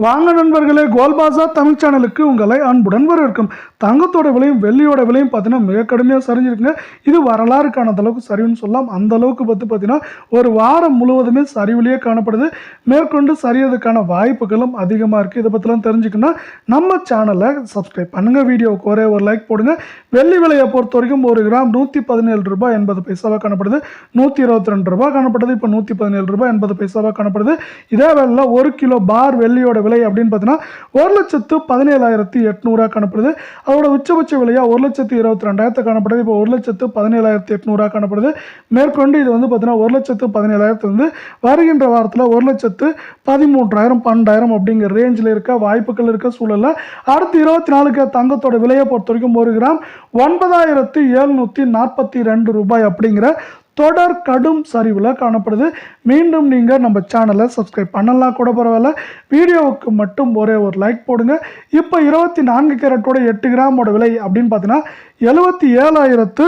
வாங்க நண்பர்களே கோல்பாசா தமிழ் சேனலுக்கு உங்களை அன்புடன் வரவேற்கும். தங்கத்தோட விலையும் வெள்ளியோட விலையும் பார்த்தீங்கன்னா மிக கடுமையாக சரிஞ்சிருக்குங்க. இது வரலாறு காணாத அளவுக்கு சரிவுன்னு சொல்லலாம். அந்த அளவுக்கு பார்த்து பார்த்தீங்கன்னா ஒரு வாரம் முழுவதுமே சரிவிலேயே காணப்படுது. மேற்கொண்டு சரியதுக்கான வாய்ப்புகளும் அதிகமாக இருக்குது இதை பற்றிலாம் தெரிஞ்சுக்கணும்னா நம்ம சேனலை சப்ஸ்கிரைப் பண்ணுங்கள் வீடியோவுக்கு ஒரே ஒரு லைக் போடுங்க. வெள்ளி விலையை பொறுத்த வரைக்கும் ஒரு கிராம் நூற்றி பதினேழு ரூபாய் எண்பது பைசாவாக காணப்படுது. நூற்றி இருபத்தி ரெண்டு ரூபாய் காணப்படுது. இப்போ நூற்றி பதினேழு ரூபாய் எண்பது பைசாவாக காணப்படுது. இதே வேலையில் ஒரு கிலோ பார் வெள்ளியோட விலை அப்படின்னு பார்த்தீங்கன்னா ஒரு லட்சத்து பதினேழாயிரத்தி எட்நூறுவா காணப்படுது. அதோட உச்சபட்ச விலையாக ஒரு லட்சத்து இருபத்தி ரெண்டாயிரத்து காணப்படுது. இப்போ ஒரு லட்சத்து பதினேழாயிரத்தி எட்நூறுவா காணப்படுது. மேற்கொண்டு இது வந்து பார்த்தீங்கன்னா ஒரு லட்சத்து பதினேழாயிரத்து வந்து வருகின்ற வாரத்தில் ஒரு லட்சத்து பதிமூன்றாயிரம் பன்னெண்டாயிரம் அப்படிங்கிற ரேஞ்சில் இருக்க வாய்ப்புகள் இருக்க சூழலில் அடுத்து இருபத்தி நாலுக்கு தங்கத்தோட விலையை பொறுத்த வரைக்கும் ஒரு கிராம் ஒன்பதாயிரத்து எழுநூற்றி நாற்பத்தி ரெண்டு ரூபாய் அப்படிங்கிற தொடர் கடும் சரிவில் காணப்படுது. மீண்டும் நீங்கள் நம்ம சேனலை சப்ஸ்கிரைப் பண்ணலாம் கூட பரவாயில்ல. வீடியோவுக்கு மட்டும் ஒரே ஒரு லைக் போடுங்க. இப்போ இருபத்தி நான்கு கேரட்டோட எட்டு கிராமோட விலை அப்படின்னு பார்த்தீங்கன்னா எழுபத்தி ஏழாயிரத்து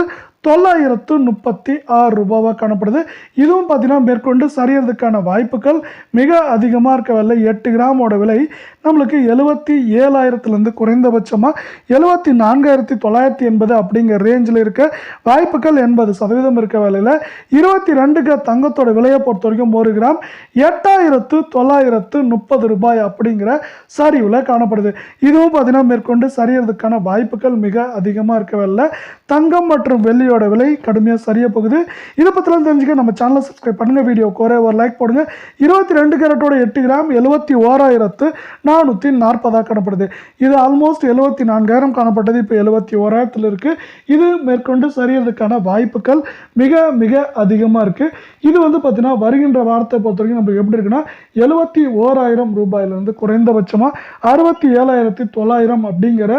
தொள்ளாயிரத்து முப்பத்தி ஆறு ரூபாவாக காணப்படுது. இதுவும் பார்த்தீங்கன்னா மேற்கொண்டு சரியறதுக்கான வாய்ப்புகள் மிக அதிகமாக இருக்கவில்லை எட்டு கிராமோட விலை நம்மளுக்கு எழுபத்தி ஏழாயிரத்துலேருந்து குறைந்தபட்சமாக எழுபத்தி நான்காயிரத்தி தொள்ளாயிரத்தி எண்பது அப்படிங்கிற ரேஞ்சில் இருக்க வாய்ப்புகள் எண்பது சதவீதம் இருக்க வேலையில் இருபத்தி ரெண்டு கிராம் தங்கத்தோட விலையை பொறுத்த வரைக்கும் ஒரு கிராம் எட்டாயிரத்து தொள்ளாயிரத்து முப்பது ரூபாய் அப்படிங்கிற சரிவில் காணப்படுது. இதுவும் பார்த்தீங்கன்னா மேற்கொண்டு சரியறதுக்கான வாய்ப்புகள் மிக அதிகமாக இருக்க தங்கம் மற்றும் வெள்ளியோட விலை கடுமையாக சரிய போகுது. இதை பற்றிலாம் தெரிஞ்சுக்க நம்ம சேனலை சப்ஸ்கிரைப் பண்ணுங்கள் வீடியோ குறை ஒரு லைக் போடுங்க. இருபத்தி ரெண்டு கேரட்டோட எட்டு கிராம் எழுபத்தி ஓராயிரத்து நானூற்றி நாற்பதாக காணப்படுது. இது ஆல்மோஸ்ட் எழுபத்தி நான்காயிரம் காணப்பட்டது. இப்போ எழுபத்தி ஓராயிரத்தில் இருக்குது இது மேற்கொண்டு சரியறதுக்கான வாய்ப்புகள் மிக மிக அதிகமாக இருக்குது இது வந்து பார்த்தீங்கன்னா வருகின்ற வாரத்தை பொறுத்த வரைக்கும் நம்ம எப்படி இருக்குன்னா எழுபத்தி ஓராயிரம் ரூபாயிலிருந்து குறைந்தபட்சமாக அறுபத்தி ஏழாயிரத்தி தொள்ளாயிரம் அப்படிங்கிற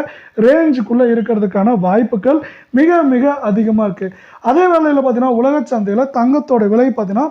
ரேஞ்சுக்குள்ளே இருக்கிறதுக்கான வாய்ப்புகள் மிக மிக அதிகமாக இருக்குது அதே வேளையில் பார்த்தீங்கன்னா உலக சந்தையில் தங்கத்தோட விலை பார்த்தீங்கன்னா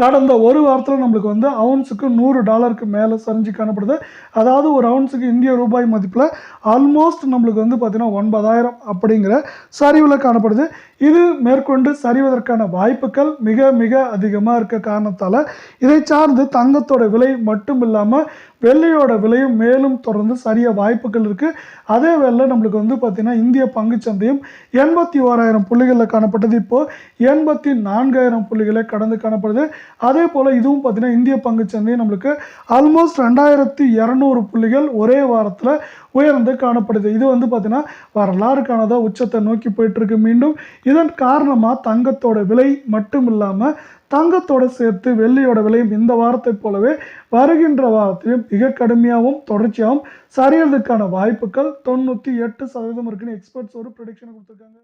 கடந்த ஒரு வாரத்தில் நம்மளுக்கு வந்து அவுன்ஸுக்கு நூறு டாலருக்கு மேலே சரிஞ்சு காணப்படுது. அதாவது ஒரு அவுன்ஸுக்கு இந்திய ரூபாய் மதிப்பில் ஆல்மோஸ்ட் நம்மளுக்கு வந்து பார்த்திங்கன்னா ஒன்பதாயிரம் அப்படிங்கிற சரிவில் காணப்படுது. இது மேற்கொண்டு சரிவதற்கான வாய்ப்புகள் மிக மிக அதிகமாக இருக்க காரணத்தால் இதை சார்ந்து தங்கத்தோட விலை மட்டும் இல்லாமல் வெள்ளையோட விலையும் மேலும் தொடர்ந்து சரிய வாய்ப்புகள் இருக்குது அதே வேளை நம்மளுக்கு வந்து பார்த்திங்கன்னா இந்திய பங்குச்சந்தையும் எண்பத்தி ஓராயிரம் புள்ளிகளில் காணப்பட்டது. இப்போது எண்பத்தி நான்காயிரம் புள்ளிகளை கடந்து காணப்படுது. அதே போல் இதுவும் பார்த்திங்கன்னா இந்திய பங்குச்சந்தை நம்மளுக்கு ஆல்மோஸ்ட் ரெண்டாயிரத்தி இரநூறு புள்ளிகள் ஒரே வாரத்தில் உயர்ந்து காணப்படுது. இது வந்து பார்த்திங்கன்னா வரலாறுக்கானதாக உச்சத்தை நோக்கி போயிட்டுருக்கு மீண்டும். இதன் காரணமாக தங்கத்தோட விலை மட்டும் இல்லாமல் தங்கத்தோட சேர்த்து வெள்ளியோட விலையும் இந்த வாரத்தை போலவே வருகின்ற வாரத்திலும் மிக கடுமையாகவும் தொடர்ச்சியாகவும் சரியறதுக்கான வாய்ப்புகள் தொண்ணூற்றி எட்டு சதவீதம் இருக்குன்னு எக்ஸ்பர்ட்ஸ் ஒரு ப்ரொடிக்ஷன் கொடுத்துருக்காங்க.